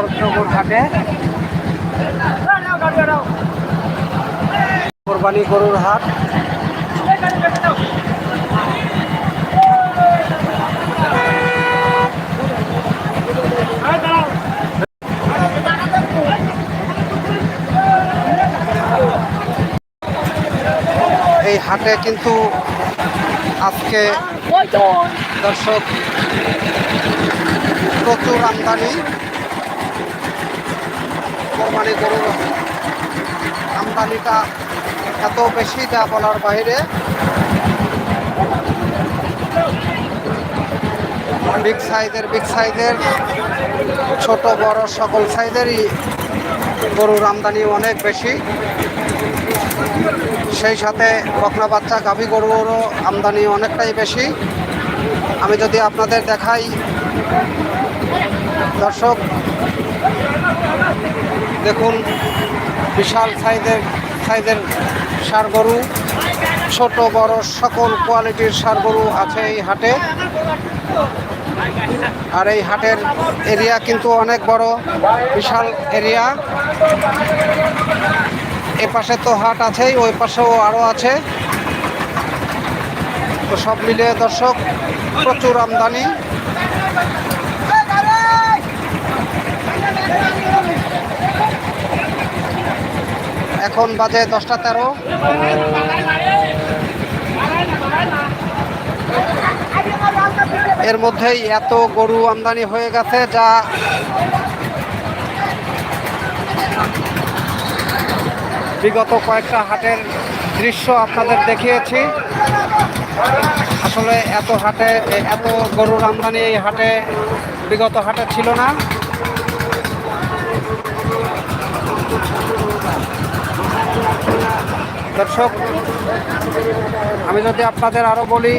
শরৎনগর ঘাটে কোরবানি গরুর হাট। এই হাটে কিন্তু আজকে দর্শক প্রচুর আমদানি। কোরবানি গরুর আমদানিটা এত বেশি যা বলার বাইরে। বিগ সাইজের বিগ সাইজের, ছোট, বড় সকল সাইজেরই গরুর আমদানি অনেক বেশি। সেই সাথে বকনা বাচ্চা, গাভী গরুরও আমদানি অনেকটাই বেশি। আমি যদি আপনাদের দেখাই, দর্শক দেখুন, বিশাল সাইজের সাইজের সার গরু ছোট, বড় সকল কোয়ালিটির সার গরু আছে এই হাটে। আর এই হাটের এরিয়া কিন্তু অনেক বড়, বিশাল এরিয়া। এ পাশে তো হাট আছেই, ওই পাশেও আরও আছে। তো সব মিলিয়ে দর্শক, প্রচুর আমদানি। এখন বাজে দশটা তেরো। এর মধ্যেই এত গরু আমদানি হয়ে গেছে যা বিগত কয়েকটা হাটের দৃশ্য আপনাদের দেখিয়েছি। আসলে এত হাটে, এত গরুর আমদানি এই হাটে, বিগত হাটে ছিল না। দর্শক, আমি যদি আপনাদের আরও বলি,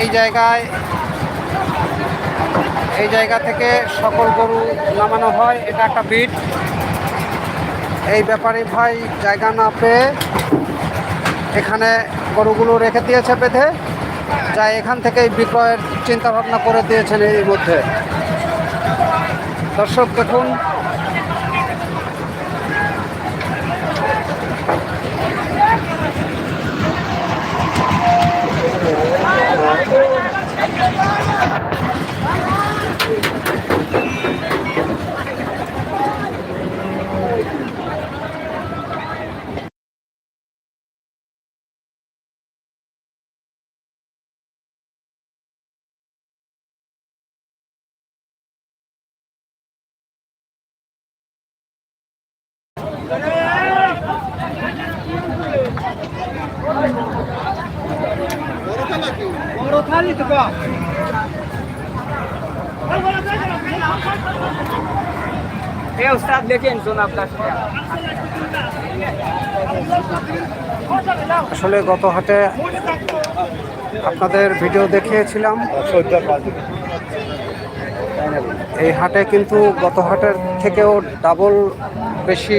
এই জায়গায়, এই জায়গা থেকে সকল গরু নামানো হয়, এটা একটা বিট এই ব্যাপারে ভাই জায়গা না পেয়ে এখানে গরুগুলো রেখে দিয়েছে বেঁধে, যা এখান থেকেই বিক্রয়ের চিন্তা ভাবনা করে দিয়েছেন এই মধ্যে। দর্শক, দেখুন What about you? এ উস্তাদ দেখেন আপনার আসলে গত হাটে আপনাদের ভিডিও দেখিয়েছিলাম। এই হাটে কিন্তু গত হাটের থেকেও ডাবল বেশি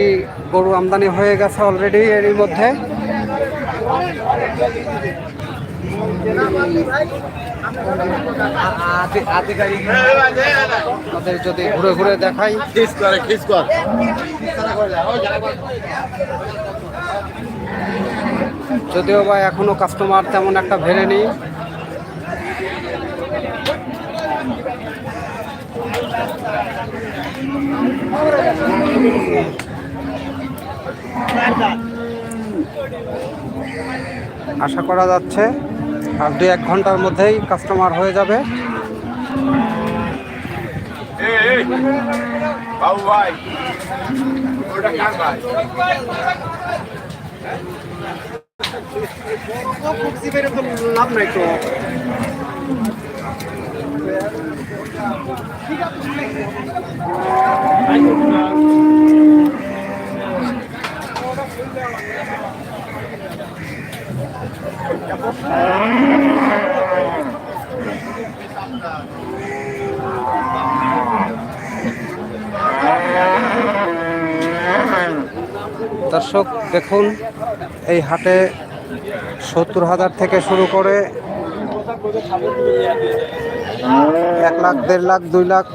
গরু আমদানি হয়ে গেছে অলরেডি এরই মধ্যে। আপনাদের যদি ঘুরে ঘুরে দেখাই। খিস করে খিস কর। যদিও বা এখনও কাস্টমার তেমন একটা ভেড়ে নেই আশা করা যাচ্ছে আর দু এক ঘণ্টার মধ্যেই কাস্টমার হয়ে যাবে। লাভ নাই তো দর্শক, দেখুন, এই হাটে সত্তর হাজার থেকে শুরু করে এক লাখ, দেড় লাখ, দুই লাখ,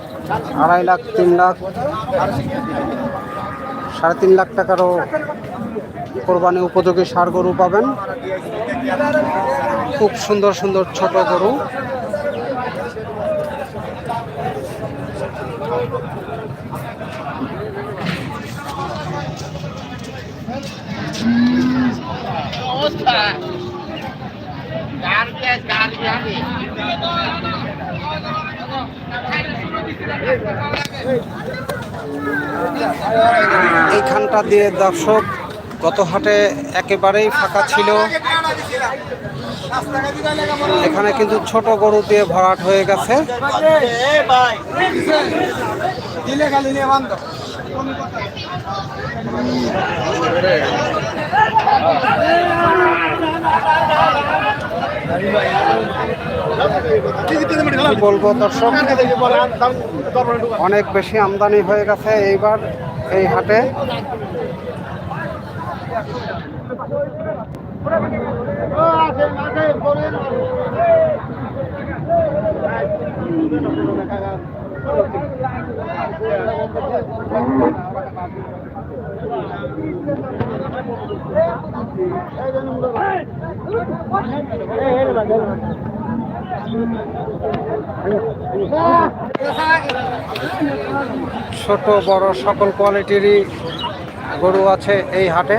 আড়াই লাখ, তিন লাখ, সাড়ে তিন লাখ টাকারও কোরবানি উপযোগী সার গরু পাবেন। খুব সুন্দর সুন্দর ছোট গরু। এইখানটা দিয়ে দর্শক গত হাটে একেবারেই ফাঁকা ছিল। এখানে কিন্তু ছোট গরু দিয়ে ভরাট হয়ে গেছে। বলব দর্শক অনেক বেশি আমদানি হয়ে গেছে এইবার এই হাটে। ছোট বড় সকল কোয়ালিটিরই গরু আছে এই হাটে।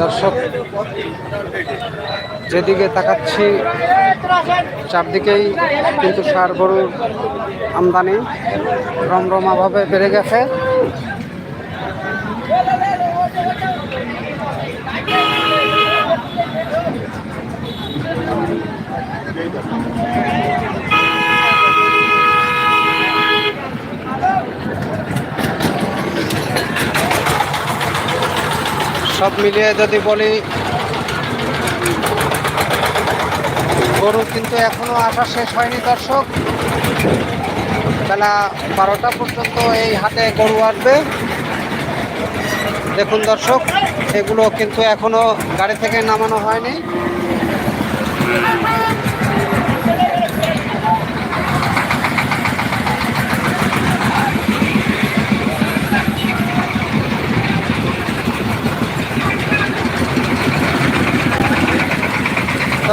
দর্শক যেদিকে তাকাচ্ছি চারদিকেই কিন্তু সার গরুর আমদানি রমরমাভাবে বেড়ে গেছে। সব মিলিয়ে যদি বলি, গরু কিন্তু এখনও আসা শেষ হয়নি, দর্শক। বেলা বারোটা পর্যন্ত এই হাটে গরু আসবে। দেখুন দর্শক, এগুলো কিন্তু এখনও গাড়ি থেকে নামানো হয়নি।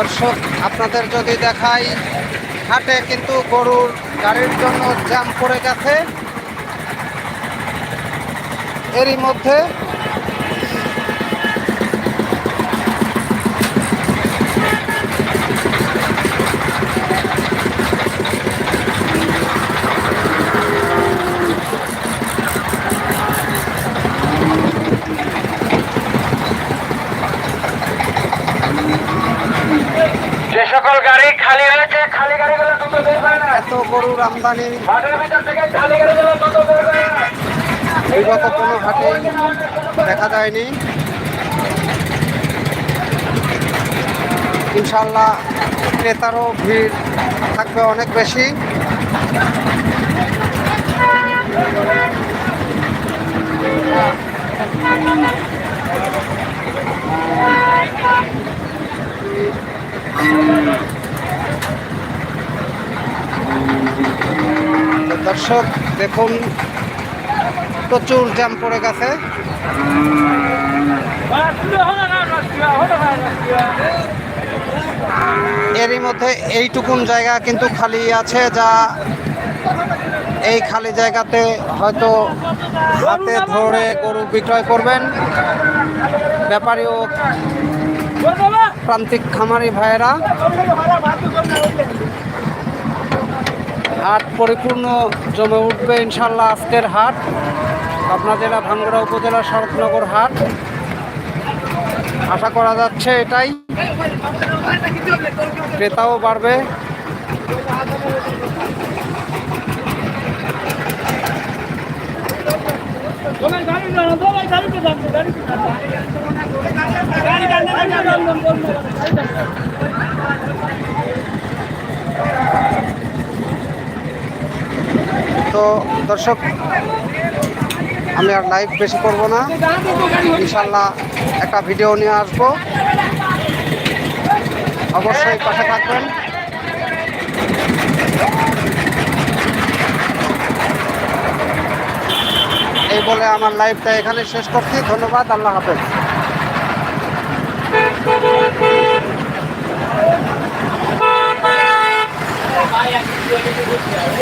দর্শক আপনাদের যদি দেখাই হাটে কিন্তু গরুর গাড়ির জন্য জ্যাম পড়ে গেছে। এরই মধ্যে যে সকল গাড়ি খালি রয়েছে খালি গাড়িগুলো দ্রুত বের করে না এত গরুর আমদানি মাঠের ভিতর থেকে খালি গাড়িগুলো দ্রুত বের করে না বিগত কোনো ঘাটে দেখা যায়নি। ইনশাল্লাহ ক্রেতারও ভিড় থাকবে অনেক বেশি তো দর্শক দেখুন, প্রচুর জ্যাম পড়ে গেছে। এরই মধ্যে এইটুকুন জায়গা কিন্তু খালি আছে, যা এই খালি জায়গাতে হয়তো হাতে ধরে গরু বিক্রয় করবেন। ব্যাপারী ও প্রান্তিক খামারি ভাইয়েরা। হাট পরিপূর্ণ জমে উঠবে ইনশাল্লাহ আজকের হাট। পাবনা জেলা ভাঙ্গুড়া উপজেলা শরৎনগর হাট। আশা করা যাচ্ছে এটাই। ক্রেতাও বাড়বে। তো দর্শক, আমি আর লাইভ বেশি করব না। ইনশাল্লাহ একটা ভিডিও নিয়ে আসব। অবশ্যই পাশে থাকবেন। এই বলে আমার লাইভটা এখানে শেষ করছি। ধন্যবাদ, আল্লাহ হাফেজ।